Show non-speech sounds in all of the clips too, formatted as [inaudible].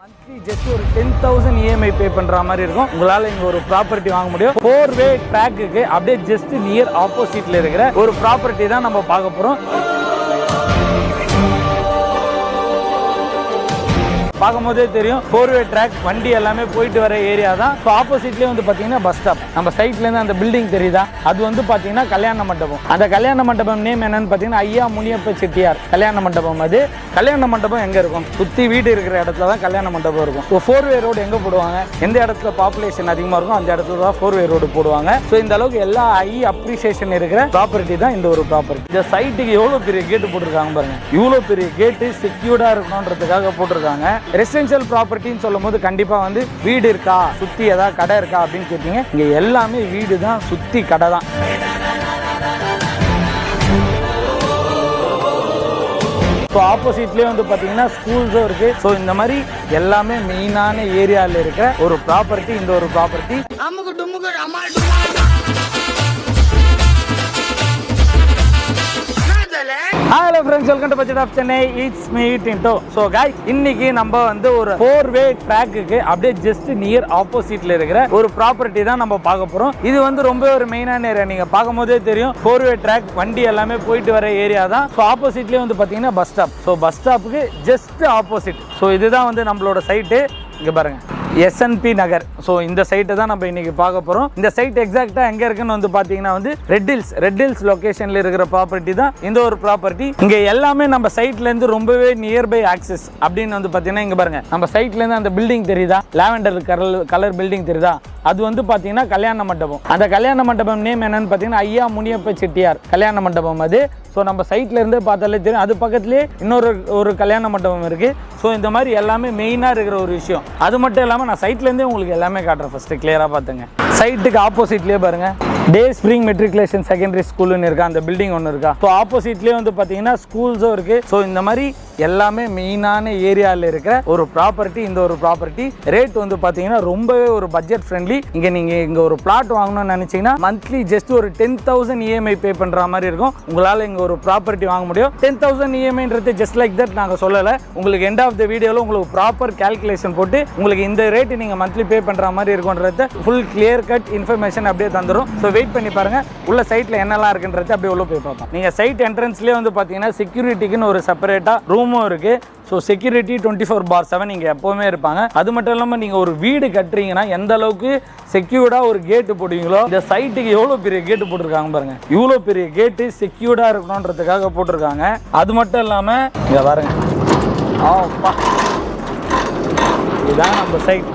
Monthly just ஒரு ten thousand EMI pay பண்ற மாதிரி இருக்கும். உங்களால இங்க ஒரு ப்ராப்பர்ட்டி வாங்க முடியும். ஃபோர் வே ட்ராக்குக்கு அப்படியே ஜஸ்ட் நியர் ஆப்போசிட்ல இருக்கிற ஒரு ப்ராப்பர்ட்டி தான் நம்ம பார்க்க பார்க்கும் பார்க்கும்போதே தெரியும். ஃபோர் வே ட்ராக் வண்டி எல்லாமே போயிட்டு வர ஏரியா தான். ஸோ ஆப்போசிட்லேயே வந்து பார்த்தீங்கன்னா பஸ் ஸ்டாப் நம்ம சைட்லேருந்து அந்த பில்டிங் தெரியுதா? அது வந்து பார்த்தீங்கன்னா கல்யாண மண்டபம். அந்த கல்யாண மண்டபம் நேம் என்னன்னு பார்த்தீங்கன்னா ஐயா முனியப்ப செட்டியார் கல்யாண மண்டபம். அது கல்யாண மண்டபம் எங்கே இருக்கும்? சுற்றி வீடு இருக்கிற இடத்துல தான் கல்யாண மண்டபம் இருக்கும். ஸோ ஃபோர் வே ரோடு எங்கே போடுவாங்க? எந்த இடத்துல பாப்புலேஷன் அதிகமாக இருக்கும் அந்த இடத்துல தான் ஃபோர் வே ரோடு போடுவாங்க. ஸோ இந்த அளவுக்கு எல்லா ஐ அப்ரிசியேஷன் இருக்கிற ப்ராப்பர்ட்டி தான் இந்த ஒரு ப்ராப்பர்ட்டி இந்த சைட்டுக்கு எவ்வளோ பெரிய கேட்டு போட்டிருக்காங்க பாருங்க. இவ்வளோ பெரிய கேட்டு செக்யூர்டாக இருக்கணுன்றதுக்காக போட்டிருக்காங்க. ரெசிடென்ஷியல் ப்ராப்பர்ட்டின்னு சொல்லும் போது கண்டிப்பாக வந்து வீடு இருக்கா? சுற்றி ஏதாவது கடை இருக்கா? அப்படின்னு கேட்டீங்க. இங்கே எல்லாமே வீடு தான் சுற்றி கடை தான். இப்போ ஆப்போசிட்லேயே வந்து பார்த்தீங்கன்னா ஸ்கூல்ஸும் இருக்குது ஸோ இந்த மாதிரி எல்லாமே மெயினான ஏரியாவில் இருக்கிற ஒரு ப்ராப்பர்ட்டி இந்த ஒரு property hello friends welcome to budget of Chennai it's me Tinto so guys இன்னைக்கு நம்ம வந்து ஒரு ஃபோர் வே ட்ராக்குக்கு அப்படியே ஜஸ்ட் நியர் ஆப்போசிட்ல இருக்கிற ஒரு ப்ராப்பர்ட்டி தான் நம்ம பார்க்க போகிறோம் இது வந்து ரொம்ப ஒரு மெயினான ஏரியா நீங்க பார்க்கும்போதே தெரியும் ஃபோர் வே ட்ராக் வண்டி எல்லாமே போயிட்டு வர ஏரியா தான். ஸோ ஆப்போசிட்லேயே வந்து பார்த்தீங்கன்னா பஸ் ஸ்டாப் ஸோ பஸ் ஸ்டாப்புக்கு ஜஸ்ட் ஆப்போசிட் ஸோ இதுதான் வந்து நம்மளோட சைட்டு இங்கே பாருங்கள் எஸ்என்பி நகர். ஸோ இந்த சைட்டை தான் நம்ம இன்னைக்கு பார்க்க போகிறோம் இந்த சைட் எக்ஸாக்டாக எங்கே இருக்குன்னு வந்து பார்த்தீங்கன்னா வந்து ரெட் ஹில்ஸ் ரெட் ஹில்ஸ் லொக்கேஷனில் இருக்கிற ப்ராப்பர்ட்டி தான் இந்த ஒரு ப்ராப்பர்ட்டி இங்கே எல்லாமே நம்ம சைட்லேருந்து ரொம்பவே நியர்பை ஆக்சஸ் அப்படின்னு வந்து பார்த்தீங்கன்னா இங்கே பாருங்க. நம்ம சைட்லேருந்து அந்த பில்டிங் தெரியுதா? லாவெண்டர் கலர் கலர் பில்டிங் தெரியுதா? அது வந்து பார்த்தீங்கன்னா கல்யாண மண்டபம். அந்த கல்யாண மண்டபம் நேம் என்னன்னு பார்த்தீங்கன்னா ஐயா முனியப்ப செட்டியார் கல்யாண மண்டபம் அது. ஸோ நம்ம சைட்ல இருந்து பார்த்தாலே தெரியும். அது பக்கத்துலேயே இன்னொரு ஒரு கல்யாண மண்டபம் இருக்குது ஸோ இந்த மாதிரி எல்லாமே மெயினாக இருக்கிற ஒரு விஷயம். அது மட்டும் இல்லாமல் நான் சைட்லேருந்தே உங்களுக்கு எல்லாமே காட்டுறேன் ஃபர்ஸ்ட் கிளியராக பார்த்துங்க. சைட்டுக்கு ஆப்போசிட்லேயே பாருங்க. டே ஸ்ப்ரிங் மெட்ரிகுலேஷன் செகண்டரி ஸ்கூல்னு இருக்கா அந்த பில்டிங் ஒன்று இருக்கா. ஸோ ஆப்போசிட்லேயே வந்து பார்த்தீங்கன்னா ஸ்கூல்ஸும் இருக்கு. ஸோ இந்த மாதிரி எல்லாமே மெயினான ஏரியாவில் இருக்கிற ஒரு ப்ராப்பர்ட்டி இந்த ஒரு ப்ராப்பர்ட்டி ரேட் வந்து பார்த்தீங்கன்னா ரொம்பவே ஒரு பட்ஜெட் ஃப்ரெண்ட்லி இங்கே நீங்கள் இங்கே ஒரு பிளாட் வாங்கணும்னு நினச்சிங்கன்னா மந்த்லி ஜஸ்ட் ஒரு டென் தௌசண்ட் இஎம்ஐ பே பண்ணுற மாதிரி இருக்கும். உங்களால் இங்கே ஒரு ப்ராப்பர்ட்டி வாங்க முடியும். டென் தௌசண்ட் இஎம்ஐன்றது ஜஸ்ட் லைக் தட் நாங்கள் சொல்லலை. உங்களுக்கு எண்ட் ஆஃப் த வீடியோவில் உங்களுக்கு ப்ராப்பர் கேல்குலேஷன் போட்டு உங்களுக்கு இந்த ரேட்டு நீங்கள் மந்த்லி பே பண்ணுற மாதிரி இருக்குன்றத ஃபுல் கிளியர் கட் இன்ஃபர்மேஷன் அப்படியே தந்துடும் ஸோ வெயிட் பண்ணி பாருங்கள் உள்ள சைட்டில் என்னெல்லாம் இருக்குன்றது அப்படியே உள்ள போய் பார்ப்போம். நீங்கள் சைட் என்ட்ரன்ஸ்லேயே வந்து பார்த்தீங்கன்னா செக்யூரிட்டிக்குன்னு ஒரு செப்பரேட்டாக ரூமும் இருக்குது so security twenty four bar seven இங்கே எப்போவுமே இருப்பாங்க. அது மட்டும் இல்லாமல் நீங்கள் ஒரு வீடு கட்டுறீங்கன்னா எந்த அளவுக்கு செக்யூர்டாக ஒரு கேட்டு போடுவீங்களோ இந்த சைட்டுக்கு எவ்வளோ பெரிய கேட்டு போட்டிருக்காங்க பாருங்கள் இவ்வளோ பெரிய கேட்டு செக்யூர்டாக இருக்கணுன்றதுக்காக போட்டிருக்காங்க. அது மட்டும் இல்லாமல் இங்கே பாருங்க. ஆப்பா. இதுதான் நம்ம சைட்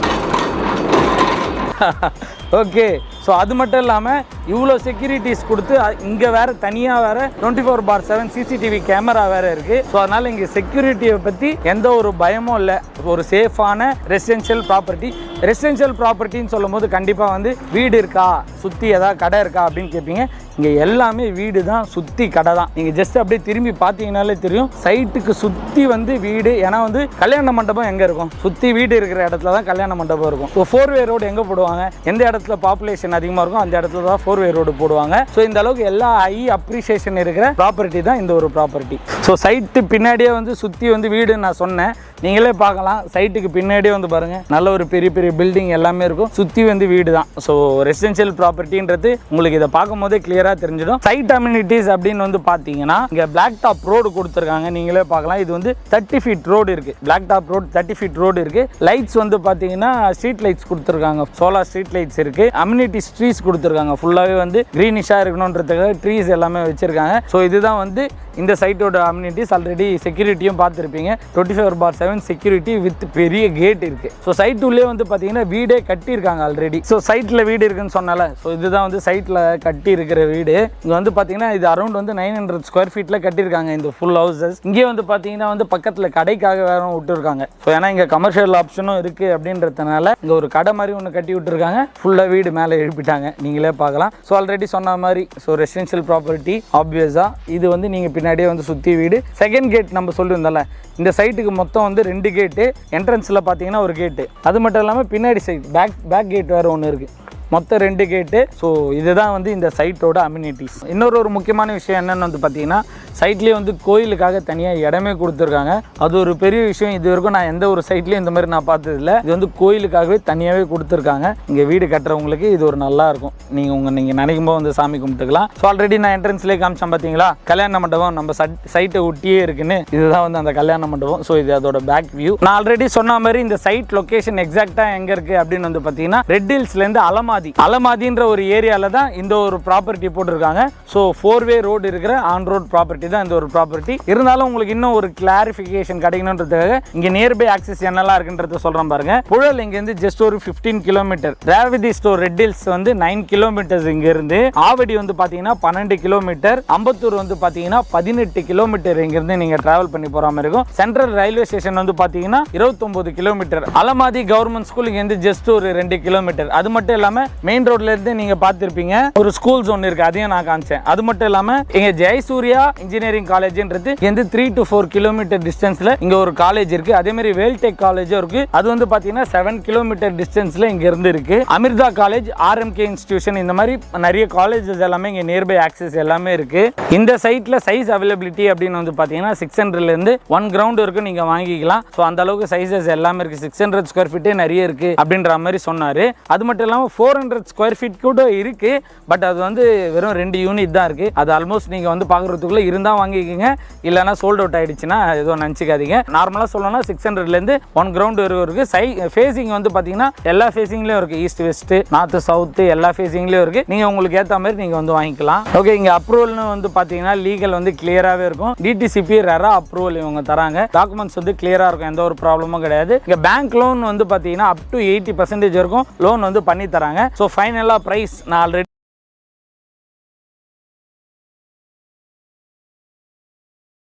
ஓகே [laughs] ஸோ அது மட்டும் இல்லாமல் இவ்வளோ செக்யூரிட்டிஸ் கொடுத்து இங்கே வேற தனியாக வேற twenty four bar seven CCTV camera வேற இருக்கு. ஸோ அதனால இங்கே செக்யூரிட்டியை பற்றி எந்த ஒரு பயமும் இல்லை. ஒரு சேஃபான ரெசிடென்ஷியல் ப்ராப்பர்ட்டி ரெசிடென்ஷியல் ப்ராப்பர்ட்டின்னு சொல்லும் போது கண்டிப்பாக வந்து வீடு இருக்கா? சுற்றி ஏதாவது கடை இருக்கா? அப்படின்னு கேட்பீங்க இங்கே எல்லாமே வீடு தான் சுற்றி கடை தான். நீங்கள் ஜஸ்ட் அப்படியே திரும்பி பார்த்தீங்கனாலே தெரியும். சைட்டுக்கு சுற்றி வந்து வீடு. ஏன்னா வந்து கல்யாண மண்டபம் எங்கே இருக்கும்? சுற்றி வீடு இருக்கிற இடத்துல தான் கல்யாண மண்டபம் இருக்கும். ஸோ ஃபோர் வே ரோடு எங்கே போடுவாங்க? எந்த இடத்துல பாப்புலேஷன் அதிகமாக இருக்கும் அந்த இடத்துல தான் ஃபோர் வே ரோடு போடுவாங்க. ஸோ இந்த அளவுக்கு எல்லா ஐ அப்ரிசியேஷன் இருக்கிற ப்ராப்பர்ட்டி தான் இந்த ஒரு ப்ராப்பர்ட்டி ஸோ சைட்டு பின்னாடியே வந்து சுற்றி வந்து வீடுன்னு நான் சொன்னேன். நீங்களே பார்க்கலாம். சைட்டுக்கு பின்னாடியே வந்து பாருங்க. நல்ல ஒரு பெரிய பெரிய பில்டிங் எல்லாமே இருக்கும். சுற்றி வந்து வீடு தான். ஸோ ரெசிடென்ஷியல் ப்ராப்பர்ட்டின்றது உங்களுக்கு இதை பார்க்கும் போதே கிளியராக தெரிஞ்சிடும். சைட் அம்யூனிட்டிஸ் அப்படின்னு வந்து பார்த்தீங்கன்னா இங்கே பிளாக் டாப் ரோடு கொடுத்துருக்காங்க. நீங்களே பார்க்கலாம். இது வந்து தேர்ட்டி ஃபீட் ரோடு இருக்கு. Black top road thirty feet road இருக்கு. லைட்ஸ் வந்து பார்த்தீங்கன்னா ஸ்ட்ரீட் லைட்ஸ் கொடுத்துருக்காங்க. சோலார் ஸ்ட்ரீட் லைட்ஸ் இருக்கு. அம்யூனிட்டி ட்ரீஸ் கொடுத்துருக்காங்க. ஃபுல்லாகவே வந்து க்ரீனிஷாக இருக்கணுன்றதுக்காக ட்ரீஸ் எல்லாமே வச்சிருக்காங்க. ஸோ இதுதான் வந்து இந்த சைட்டோட அம்யூனிட்டிஸ் ஆல்ரெடி செக்யூரிட்டியும் பார்த்துருப்பீங்க. Twenty four bar seven security with பெரிய கேட் இருக்கு. ஸோ சைட் உள்ளே வந்து பார்த்தீங்கன்னா வீடே கட்டியிருக்காங்க ஆல்ரெடி ஸோ சைட்டில் வீடு இருக்குன்னு சொன்னால. ஸோ இதுதான் வந்து சைட்டில் கட்டி இருக்கிற வீடு. இங்கே வந்து பார்த்தீங்கன்னா இது அரௌண்ட் வந்து நைன் ஹண்ட்ரட் ஸ்கொயர் ஃபீட்டில் கட்டியிருக்காங்க இந்த ஃபுல் ஹவுசஸ் இங்கே வந்து பார்த்தீங்கன்னா வந்து பக்கத்தில் கடைக்காக வேற விட்டுருக்காங்க. ஸோ ஏன்னா இங்கே கமர்ஷியல் ஆப்ஷனும் இருக்குது அப்படின்றதுனால இங்கே ஒரு கடை மாதிரி ஒன்று கட்டி விட்டுருக்காங்க. ஃபுல்லாக வீடு மேலே எழுப்பிட்டாங்க. நீங்களே பார்க்கலாம். ஸோ ஆல்ரெடி சொன்ன மாதிரி ஸோ ரெசிடென்ஷியல் ப்ராப்பர்ட்டி ஆப்வியஸாக இது வந்து நீங்கள் பின்னாடியே வந்து சுற்றி வீடு. செகண்ட் கேட் நம்ம சொல்லியிருந்தோம்ல இந்த சைட்டுக்கு மொத்தம் வந்து ரெண்டு கேட்டு என்ட்ரன்ஸில் பார்த்தீங்கன்னா ஒரு கேட்டு அது மட்டும் இல்லாமல் பின்னாடி சைட் பேக் பேக் கேட் வேறு ஒன்று இருக்குது மொத்தம் ரெண்டு கேட்டு ஸோ இதுதான் வந்து இந்த சைட்டோட அம்யூனிட்டிஸ் இன்னொரு ஒரு முக்கியமான விஷயம் என்னென்னு வந்து பார்த்தீங்கன்னா சைட்லேயே வந்து கோயிலுக்காக தனியாக இடமே கொடுத்துருக்காங்க. அது ஒரு பெரிய விஷயம். இது வரைக்கும் நான் எந்த ஒரு சைட்லேயும் இந்த மாதிரி நான் பார்த்ததில்ல. இது வந்து கோயிலுக்காகவே தனியாகவே கொடுத்துருக்காங்க. இங்கே வீடு கட்டுறவங்களுக்கு இது ஒரு நல்லா இருக்கும். நீங்கள் உங்கள் நீங்கள் நினைக்கும் போது வந்து சாமி கும்பிட்டுக்கலாம். ஸோ ஆல்ரெடி நான் என்ட்ரன்ஸ்லேயே காமிச்சேன் பார்த்தீங்களா கல்யாண மண்டபம் நம்ம சைட்டை ஒட்டியே இருக்குன்னு. இதுதான் வந்து அந்த கல்யாண மண்டபம். ஸோ இது அதோட பேக் வியூ நான் ஆல்ரெடி சொன்ன மாதிரி இந்த சைட் லொக்கேஷன் எக்ஸாக்டாக எங்கே இருக்குது அப்படின்னு வந்து பார்த்தீங்கன்னா ரெட் ஹில்ஸ்லேருந்து அலமாதி. அலமாதின்ற ஒரு ஏரியாவில் தான் இந்த ஒரு ப்ராப்பர்ட்டி போட்டிருக்காங்க. ஸோ ஃபோர் வே ரோடு இருக்கிற ஆன் ரோட் ப்ராப்பர்ட்டி தான் இந்த ஒரு ப்ராப்பர்ட்டி இருந்தாலும் உங்களுக்கு இன்னும் ஒரு கிளாரிஃபிகேஷன் கிடைக்கணுன்றதுக்காக இங்கே நியர்பை ஆக்சஸ் என்னெல்லாம் இருக்குன்றத சொல்கிறேன் பாருங்க. புழல் இங்கேருந்து ஜஸ்ட் ஒரு fifteen kilometre Revathi store Red Hills வந்து நைன் கிலோமீட்டர்ஸ் இங்கேருந்து. ஆவடி வந்து பார்த்தீங்கன்னா பன்னெண்டு கிலோமீட்டர் அம்பத்தூர் வந்து பார்த்தீங்கன்னா பதினெட்டு கிலோமீட்டர் இங்கேருந்து நீங்கள் ட்ராவல் பண்ணி போகிற மாதிரி இருக்கும். சென்ட்ரல் ரயில்வே ஸ்டேஷன் வந்து பார்த்தீங்கன்னா இருபத்தொம்போது கிலோமீட்டர் அலமாதி கவர்மெண்ட் ஸ்கூல் இங்கேருந்து ஜஸ்ட் ஒரு ரெண்டு கிலோமீட்டர் அது மட்டும் இல்லாமல் மெயின் ரோட்ல இருந்து நீங்க பார்த்துருப்பீங்க. ஒரு ஸ்கூல்ஸ் ஒன்று இருக்கு அதையும் நான் காமிச்சேன். அது மட்டும் இல்லாம இங்க ஜெயசூர்யா இன்ஜினியரிங் காலேஜ்ன்றது எந்த த்ரீ டு ஃபோர் கிலோமீட்டர் டிஸ்டன்ஸ்ல இங்க ஒரு காலேஜ் இருக்கு. அதே மாதிரி வேல்டெக் காலேஜும் இருக்கு. அது வந்து பாத்தீங்கன்னா செவன் கிலோமீட்டர் டிஸ்டன்ஸ்ல இங்க இருந்து இருக்கு. அமிர்தா காலேஜ் ஆர்எம்கே இன்ஸ்டியூஷன் இந்த மாதிரி நிறைய காலேஜஸ் எல்லாமே இங்க நியர்பை ஆக்சஸ் எல்லாமே இருக்கு. இந்த சைட்ல சைஸ் அவைலபிலிட்டி அப்படின்னு வந்து பாத்தீங்கன்னா சிக்ஸ் ஹண்ட்ரட்ல இருந்து ஒன் கிரவுண்ட் வரைக்கும் நீங்க வாங்கிக்கலாம். ஸோ அந்த அளவுக்கு சைஸஸ் எல்லாமே இருக்கு. சிக்ஸ் ஹண்ட்ரட் ஸ்கொயர் ஃபீட்டே நிறைய இருக்கு அப்படின்ற மாதிரி சொன்னாரு. அது மட்டும் இல்லாமல் ஃபோர் ஹண்ட்ரட் ஸ்கொயர் ஃபீட் கூட இருக்குது பட் அது வந்து வெறும் ரெண்டு யூனிட் தான் இருக்குது அது ஆல்மோஸ்ட் நீங்கள் வந்து பார்க்குறதுக்குள்ளே இருந்தால் வாங்கிக்கோங்க. இல்லைன்னா சோல்ட் அவுட் ஆகிடுச்சுன்னா எதுவும் நினச்சிக்காதீங்க. நார்மலாக சொல்லணும்னா சிக்ஸ் ஹண்ட்ரட்லேருந்து ஒன் கிரவுண்ட் வரைக்கும் இருக்குது சை ஃபேஸிங் வந்து பார்த்தீங்கன்னா எல்லா ஃபேஸிங்லேயும் இருக்குது ஈஸ்ட் வெஸ்ட்டு நார்த்து சவுத்து எல்லா ஃபேஸிங்லேயும் இருக்குது நீங்கள் உங்களுக்கு ஏற்ற மாதிரி நீங்கள் வந்து வாங்கிக்கலாம். ஓகே இங்கே அப்ரூவல்னு வந்து பார்த்தீங்கன்னா லீகல் வந்து கிளியராகவே இருக்கும். டிடிசிபி ரெரா அப்ரூவல் இவங்க தராங்க. டாக்குமெண்ட்ஸ் வந்து கிளியராக இருக்கும். எந்த ஒரு ப்ராப்ளமும் கிடையாது. இங்கே பேங்க் லோன் வந்து பார்த்தீங்கன்னா அப் டு எயிட்டி பர்சன்டேஜ் இருக்கும் லோன் வந்து பண்ணி தராங்க. ஸோ ஃபைனலாக ப்ரைஸ் நான் ஆல்ரெடி